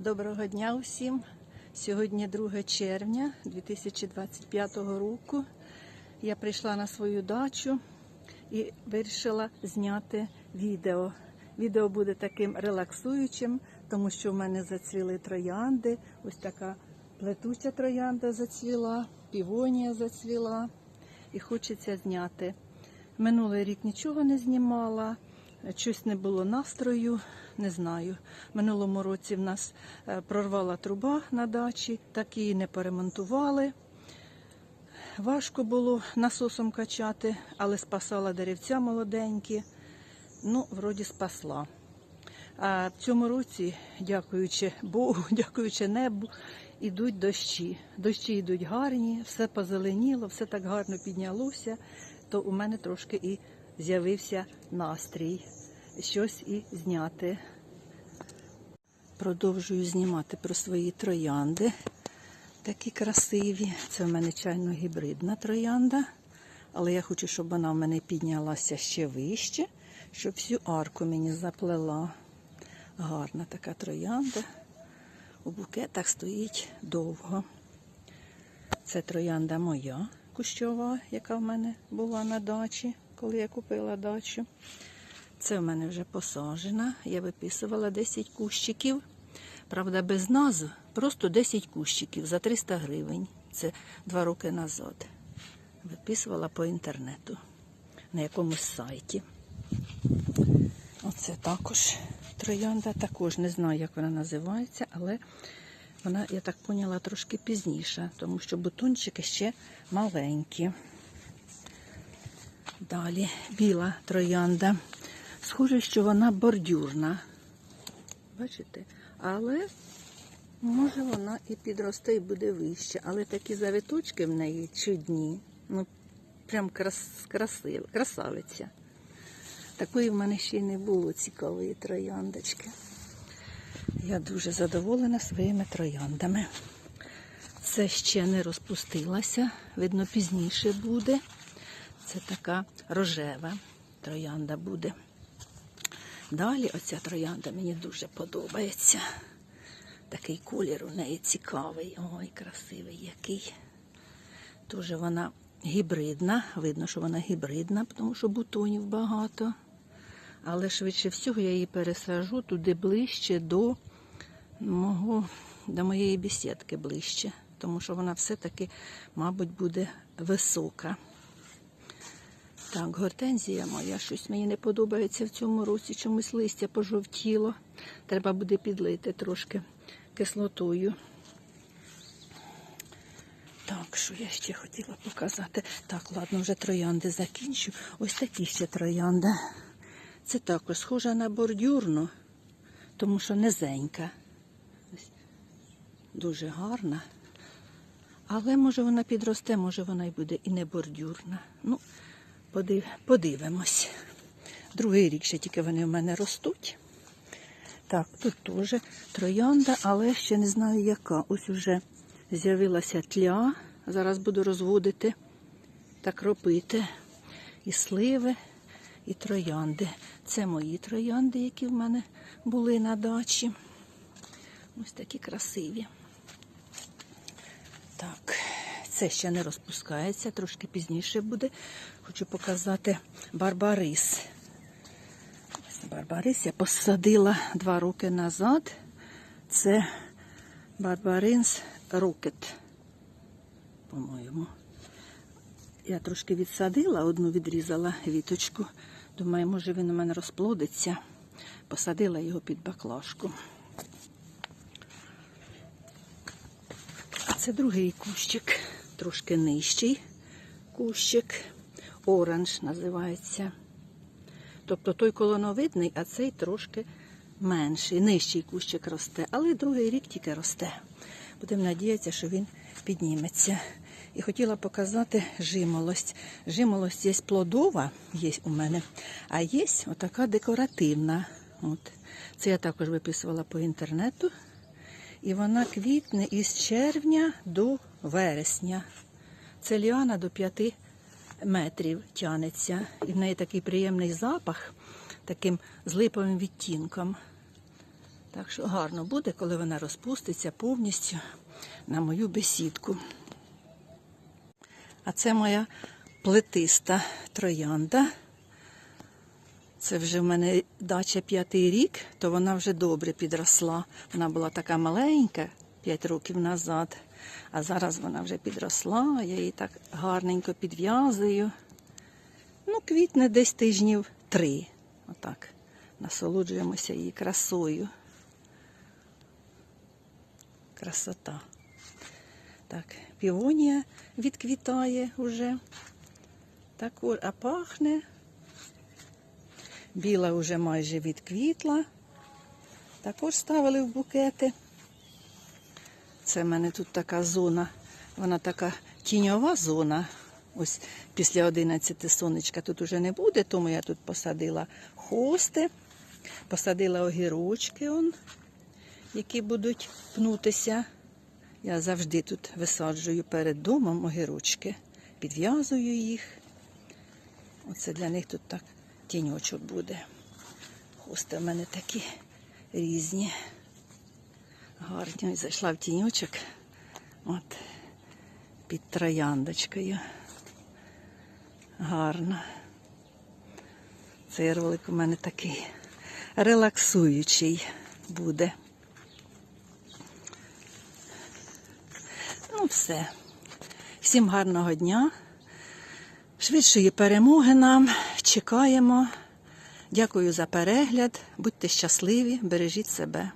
Доброго дня усім. Сьогодні 2 червня 2025 року. Я прийшла на свою дачу і вирішила зняти відео. Відео буде таким релаксуючим, тому що в мене зацвіли троянди. Ось така плетуча троянда зацвіла, півонія зацвіла. І хочеться зняти. Минулий рік нічого не знімала, щось не було настрою, не знаю. Минулому році в нас е, прорвала труба на дачі, так її не поремонтували. Важко було насосом качати, але спасала деревця молоденькі. Ну, вроді спасла. А в цьому році, дякуючи Богу, дякуючи небу, ідуть дощі. Дощі йдуть гарні, все позеленіло, все так гарно піднялося, то у мене трошки і з'явився настрій щось і зняти. Продовжую знімати про свої троянди. Такі красиві. Це в мене чайно гібридна троянда. Але я хочу, щоб вона в мене піднялася ще вище, щоб всю арку мені заплела. Гарна така троянда. У букетах стоїть довго. Це троянда моя кущова, яка в мене була на дачі, коли я купила дачу. Це в мене вже посаджена. Я виписувала 10 кущиків. Правда, без назв, просто 10 кущиків за 300 гривень. Це два роки назад. Виписувала по інтернету на якомусь сайті. Оце також троянда, також не знаю, як вона називається, але вона, я так поняла, трошки пізніше, тому що бутончики ще маленькі. Далі біла троянда. Схоже, що вона бордюрна. Бачите? Але може вона і підросте, і буде вище. Але такі завиточки в неї чудні. Ну, прям крас, красив, красавиця. Такої в мене ще й не було цікавої трояндочки. Я дуже задоволена своїми трояндами. Це ще не розпустилася, видно, пізніше буде. Це така рожева троянда буде. Далі оця троянда мені дуже подобається. Такий колір у неї цікавий. Ой, красивий який. Дуже вона гібридна. Видно, що вона гібридна, тому що бутонів багато. Але швидше всього я її пересажу туди ближче до мого, до моєї бесідки ближче, тому що вона все-таки, мабуть, буде висока. Так, гортензія моя, щось мені не подобається в цьому році, чомусь листя пожовтіло. Треба буде підлити трошки кислотою. Так, що я ще хотіла показати? Так, ладно, вже троянди закінчу. Ось такі ще троянди. Це також схожа на бордюрну, тому що низенька. Дуже гарна. Але може вона підросте, може вона й буде і не бордюрна. Ну, подив... подивимось. Другий рік ще тільки вони в мене ростуть. Так, тут теж троянда, але ще не знаю яка. Ось уже з'явилася тля. Зараз буду розводити та кропити. І сливи, і троянди. Це мої троянди, які в мене були на дачі. Ось такі красиві. Так, це ще не розпускається, трошки пізніше буде. Хочу показати барбарис. Барбарис я посадила два роки назад. Це барбаринс рокет, по-моєму. Я трошки відсадила, одну відрізала віточку. Думаю, може він у мене розплодиться. Посадила його під баклажку. А це другий кущик, трошки нижчий кущик. Оранж називається. Тобто той колоновидний, а цей трошки менший, нижчий кущик росте, але другий рік тільки росте. Будемо надіятися, що він підніметься. І хотіла показати жимолость. Жимолость є плодова, є у мене, а є отака декоративна. От. Це я також виписувала по інтернету. І вона квітне із червня до вересня. Це ліана до 5 метрів тянеться. І в неї такий приємний запах, таким з липовим відтінком. Так що гарно буде, коли вона розпуститься повністю на мою бесідку. А це моя плетиста троянда. Це вже в мене дача п'ятий рік, то вона вже добре підросла. Вона була така маленька 5 років назад, а зараз вона вже підросла, я її так гарненько підв'язую. Ну, квітне десь тижнів три. Отак. Насолоджуємося її красою. Красота. Так, півонія відквітає уже. Також, а пахне. Біла вже майже відквітла. Також ставили в букети. Це в мене тут така зона, вона така тіньова зона. Ось після 11 сонечка тут уже не буде, тому я тут посадила хости, посадила огірочки, он, які будуть пнутися. Я завжди тут висаджую перед домом огірочки, підв'язую їх. Оце для них тут так тіньочок буде. Хости в мене такі різні. Гарні. Ось Зайшла в тіньочок. От під трояндочкою. Гарно. Цей ролик у мене такий релаксуючий буде. Ну, все. Всім гарного дня. Швидшої перемоги нам. Чекаємо. Дякую за перегляд. Будьте щасливі, бережіть себе.